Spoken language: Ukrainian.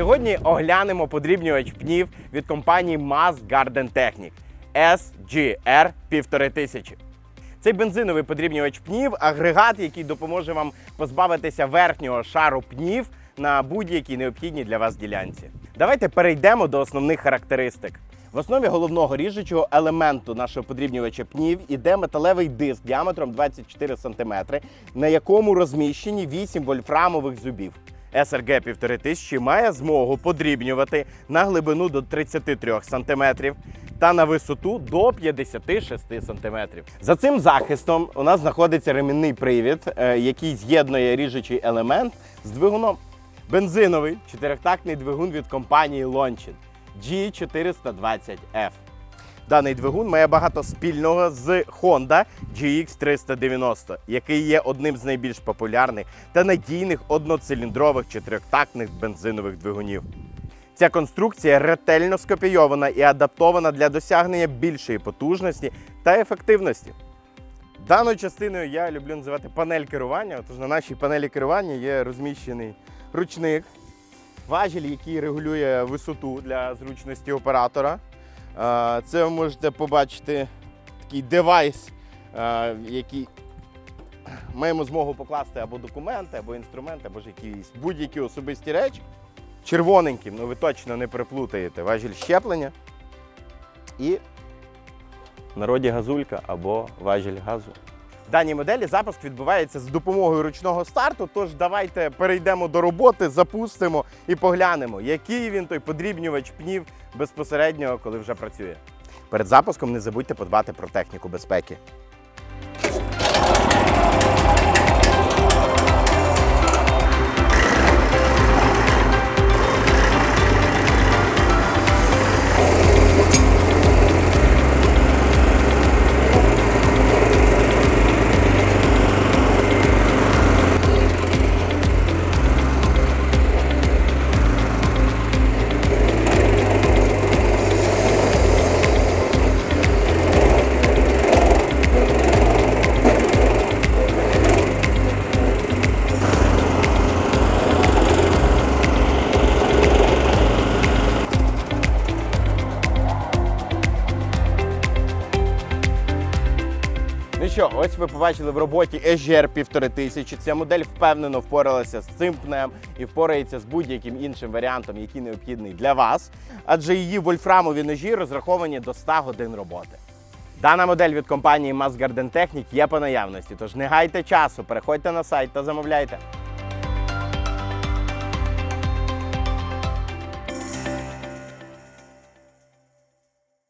Сьогодні оглянемо подрібнювач пнів від компанії Maz Garden Technic SGR 1500. Цей бензиновий подрібнювач пнів агрегат, який допоможе вам позбавитися верхнього шару пнів на будь-якій необхідній для вас ділянці. Давайте перейдемо до основних характеристик. В основі головного ріжучого елементу нашого подрібнювача пнів іде металевий диск діаметром 24 см, на якому розміщені 8 вольфрамових зубів. SRG 1500 має змогу подрібнювати на глибину до 33 см та на висоту до 56 см. За цим захистом у нас знаходиться ремінний привід, е, який з'єднує ріжучий елемент з двигуном. Бензиновий чотирьохтактний двигун від компанії Lonchin G420F. Даний двигун має багато спільного з Honda GX390, який є одним з найбільш популярних та надійних одноциліндрових чотирьохтактних бензинових двигунів. Ця конструкція ретельно скопійована і адаптована для досягнення більшої потужності та ефективності. Даною частиною я люблю називати панель керування. Тож на нашій панелі керування є розміщений ручник, важіль, який регулює висоту для зручності оператора. Це ви можете побачити такий девайс, який маємо змогу покласти або документи, або інструменти, або ж якісь будь-які особисті речі. Червоненьким, ну ви точно не приплутаєте важіль щеплення і в народі газулька або важіль газу. В даній моделі запуск відбувається з допомогою ручного старту. Тож давайте перейдемо до роботи, запустимо і поглянемо, який він той подрібнювач пнів безпосередньо, коли вже працює. Перед запуском не забудьте подбати про техніку безпеки. Що, ось ви побачили в роботі Ежер 1500. Ця модель впевнено впоралася з цим пнем і впорається з будь-яким іншим варіантом, який необхідний для вас, адже її вольфрамові ножі розраховані до 100 годин роботи. Дана модель від компанії Mass Garden Technic є по наявності, тож не гайте часу, переходьте на сайт та замовляйте.